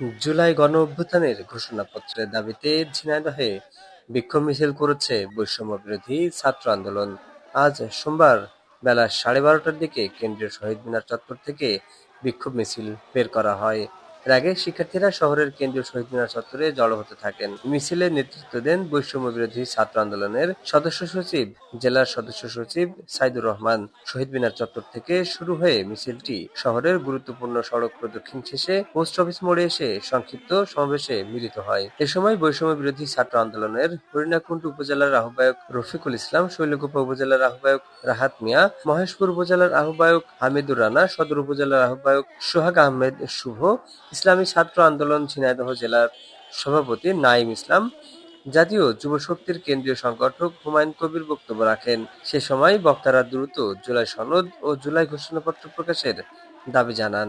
জুলাই গণ অভ্যুত্থানের ঘোষণাপত্রের দাবিতে ঝিনাইদহে বিক্ষোভ মিছিল করেছে বৈষম্য বিরোধী ছাত্র আন্দোলন। আজ সোমবার বেলা সাড়ে বারোটার দিকে কেন্দ্রীয় শহীদ মিনার চত্বর থেকে বিক্ষোভ মিছিল বের করা হয়। এর আগে শিক্ষার্থীরা শহরের কেন্দ্রীয় শহীদ মিনার চত্বরে জড়ো হতে থাকেন। মিছিলে নেতৃত্ব দেন বৈষম্য বিরোধী ছাত্র আন্দোলনের সদস্য সচিব, জেলার সদস্য সচিব সাইদুর রহমান। শহীদ মিনার চত্বর থেকে শুরু হয়ে মিছিলটি শহরের গুরুত্বপূর্ণ সড়ক প্রদক্ষিণ শেষে পোস্ট অফিস মোড়ে এসে সংক্ষিপ্ত সমাবেশে মিলিত হয়। এ সময় বৈষম্য বিরোধী ছাত্র আন্দোলনের হরিণাকুণ্ড উপজেলার আহ্বায়ক রফিকুল ইসলাম, শৈলকুপা উপজেলার আহ্বায়ক রাহাত মিয়া, মহেশপুর উপজেলার আহ্বায়ক হামিদুর রানা, সদর উপজেলার আহ্বায়ক সোহাগ আহমেদ শুভ ইসলামী ছাত্র আন্দোলন ঝিনাইদহ জেলার সভাপতি নাইম ইসলাম জাতীয় যুব শক্তির কেন্দ্রীয় সংগঠক হুমায়ুন কবির বক্তব্য রাখেন। সে সময় বক্তারা দ্রুত জুলাই সনদ ও জুলাই ঘোষণাপত্র প্রকাশের দাবি জানান।